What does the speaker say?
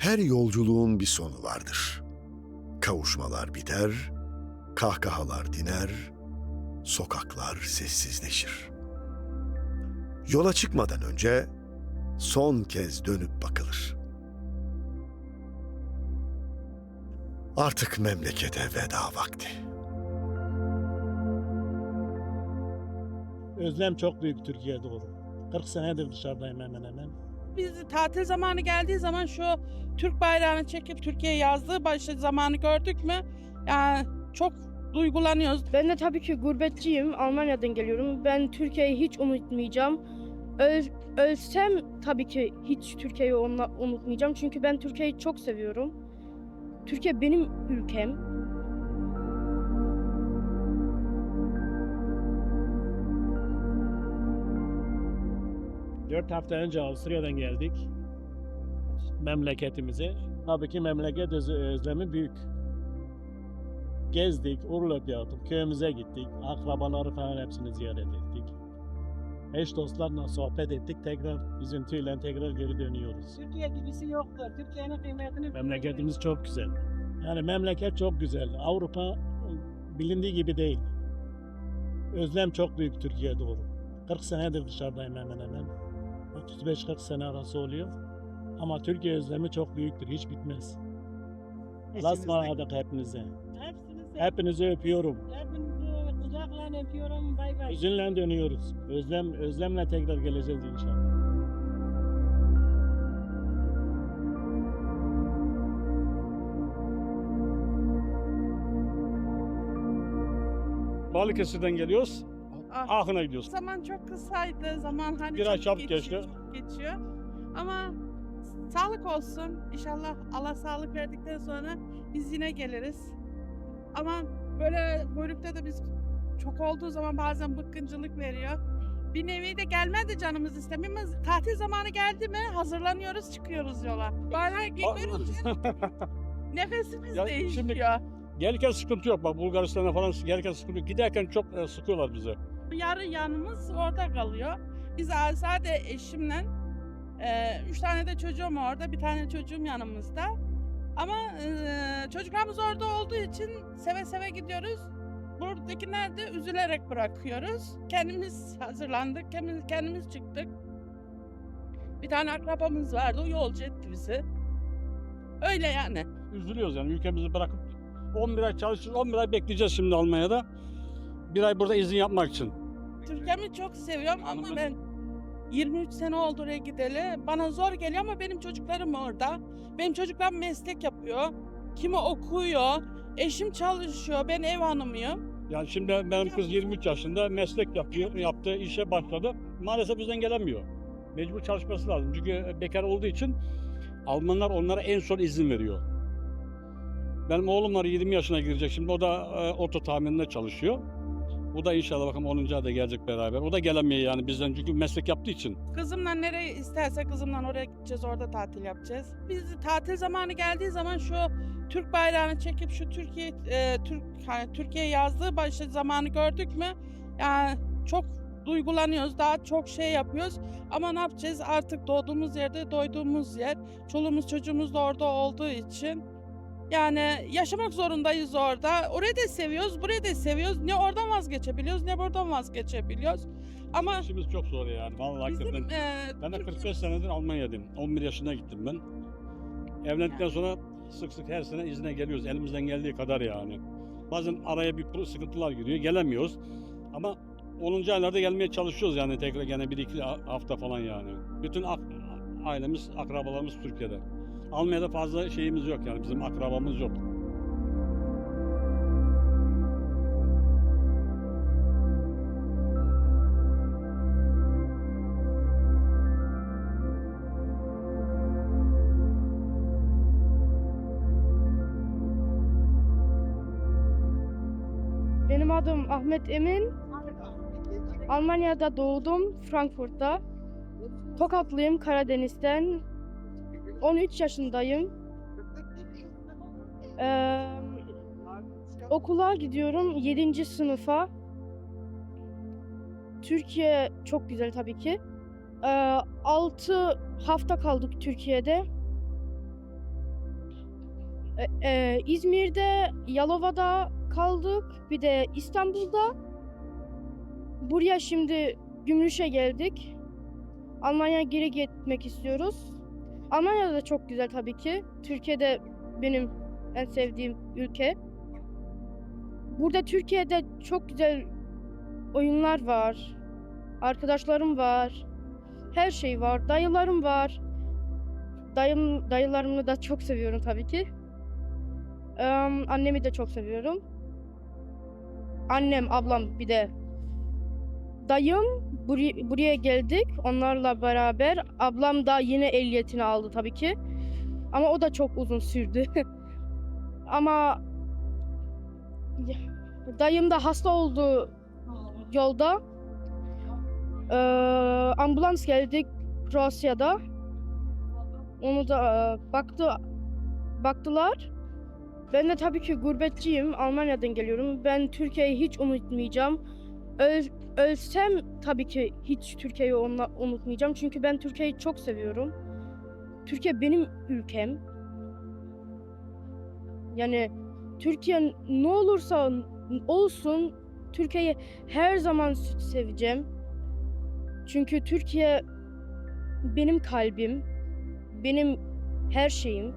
Her yolculuğun bir sonu vardır. Kavuşmalar biter, kahkahalar diner, sokaklar sessizleşir. Yola çıkmadan önce son kez dönüp bakılır. Artık memlekete veda vakti. Özlem çok büyük Türkiye'ye doğru. 40 senedir dışarıdayım hemen hemen. Biz tatil zamanı geldiği zaman şu Türk bayrağını çekip Türkiye yazdığı başı zamanı gördük mü? Yani çok duygulanıyoruz. Ben de tabii ki gurbetçiyim. Almanya'dan geliyorum. Ben Türkiye'yi hiç unutmayacağım. Öl, ölsem tabii ki hiç Türkiye'yi unutmayacağım. Çünkü ben Türkiye'yi çok seviyorum. Türkiye benim ülkem. Dört hafta önce Avusturya'dan geldik. Memleketimize. Tabii ki memleket öz- özlemi büyük. Gezdik, Urlap yaptık, köyümüze gittik. Akrabaları falan hepsini ziyaret ettik. Eş dostlarla sohbet ettik. Tekrar üzüntüyle tekrar geri dönüyoruz. Türkiye gibisi yoktur. Türkiye'nin kıymetini Memleketimiz çok güzel. Yani memleket çok güzel. Avrupa bilindiği gibi değil. Özlem çok büyük Türkiye'ye doğru. 40 senedir dışarıdayım hemen hemen. 35-40 sene arası oluyor. Ama Türkiye özlemi çok büyüktür. Hiç bitmez. Lasmanadık hepinize. Hepsini sev- Hepinizi öpüyorum. Hepinizi kucakla öpüyorum. Bay bay. Hüzünle dönüyoruz. Özlem, özlemle tekrar geleceğiz inşallah. Balıkesir'den geliyoruz. Ah, Aachen'a gidiyoruz. zaman çok kısaydı. Zaman hani Bir ay çok çabuk geçiyor, geçti. çok geçiyor. Ama sağlık olsun. İnşallah Allah sağlık verdikten sonra biz yine geliriz. Ama böyle kuyrukta da biz çok olduğu zaman bazen bıkkıncılık veriyor. Bir nevi de gelmez de canımız istemiyor ama tatil zamanı geldi mi hazırlanıyoruz çıkıyoruz yola. Bayrağı görünce nefesimiz Ya değişiyor. şimdi- Gelirken sıkıntı yok. Bak Bulgaristan'a falan gelirken sıkıntı yok. Giderken çok e, sıkıyorlar bize. Yarı yanımız orada kalıyor. Biz sadece eşimle, e, üç tane de çocuğum orada, bir tane çocuğum yanımızda. Ama e, çocuklarımız orada olduğu için seve seve gidiyoruz. Buradakiler de üzülerek bırakıyoruz. Kendimiz hazırlandık, kendimiz, kendimiz çıktık. Bir tane akrabamız vardı, o yolcu etti bizi. Öyle yani. Üzülüyoruz yani ülkemizi bırakıp 11 ay çalışacağız. 11 ay bekleyeceğiz şimdi Almanya'da. Bir ay burada izin yapmak için. Türkiye'mi çok seviyorum ama ben 23 sene oldu oraya gideli. Bana zor geliyor ama benim çocuklarım orada. Benim çocuklarım meslek yapıyor. Kimi okuyor. Eşim çalışıyor. Ben ev hanımıyım. Yani şimdi benim kız 23 yaşında meslek yapıyor. Yaptığı işe başladı. Maalesef bizden gelemiyor. Mecbur çalışması lazım. Çünkü bekar olduğu için Almanlar onlara en son izin veriyor. Benim oğlum var 20 yaşına girecek şimdi. O da e, oto tamirinde çalışıyor. O da inşallah bakalım 10. ayda gelecek beraber. O da gelemiyor yani bizden çünkü meslek yaptığı için. Kızımla nereye isterse kızımla oraya gideceğiz. Orada tatil yapacağız. Biz tatil zamanı geldiği zaman şu Türk bayrağını çekip şu Türkiye e, Türk hani Türkiye yazdığı başı zamanı gördük mü? Yani çok duygulanıyoruz. Daha çok şey yapıyoruz. Ama ne yapacağız? Artık doğduğumuz yerde doyduğumuz yer. Çoluğumuz çocuğumuz da orada olduğu için yani yaşamak zorundayız orada. Orayı da seviyoruz, burayı da seviyoruz. Ne oradan vazgeçebiliyoruz, ne buradan vazgeçebiliyoruz. Ama İşimiz çok zor yani. Vallahi bizim hakikaten. e, Ben de Türkiye- 45 senedir Almanya'dayım. 11 yaşında gittim ben. Evlendikten sonra sık sık her sene izine geliyoruz. Elimizden geldiği kadar yani. Bazen araya bir sıkıntılar giriyor. Gelemiyoruz. Ama 10. aylarda gelmeye çalışıyoruz yani tekrar gene bir iki hafta falan yani. Bütün ailemiz, akrabalarımız Türkiye'de. Almanya'da fazla şeyimiz yok yani bizim akrabamız yok. Benim adım Ahmet Emin. Almanya'da doğdum, Frankfurt'ta. Tokatlıyım, Karadeniz'den. 13 yaşındayım. Ee, okula gidiyorum 7. sınıfa. Türkiye çok güzel tabii ki. Ee, 6 hafta kaldık Türkiye'de. E, e, İzmir'de, Yalova'da kaldık. Bir de İstanbul'da. Buraya şimdi Gümrüş'e geldik. Almanya'ya geri gitmek istiyoruz. Almanya da çok güzel tabii ki. Türkiye'de benim en sevdiğim ülke. Burada Türkiye'de çok güzel oyunlar var. Arkadaşlarım var. Her şey var. Dayılarım var. Dayım, dayılarımı da çok seviyorum tabii ki. Eee, annemi de çok seviyorum. Annem, ablam bir de dayım buraya, buraya geldik onlarla beraber. Ablam da yine ehliyetini aldı tabii ki. Ama o da çok uzun sürdü. Ama dayım da hasta oldu yolda. Eee, ambulans geldik Kroasya'da. Onu da eee, baktı baktılar. Ben de tabii ki gurbetçiyim. Almanya'dan geliyorum. Ben Türkiye'yi hiç unutmayacağım. Öl, ölsem tabii ki hiç Türkiye'yi onla- unutmayacağım. Çünkü ben Türkiye'yi çok seviyorum. Türkiye benim ülkem. Yani Türkiye ne olursa olsun Türkiye'yi her zaman seveceğim. Çünkü Türkiye benim kalbim, benim her şeyim.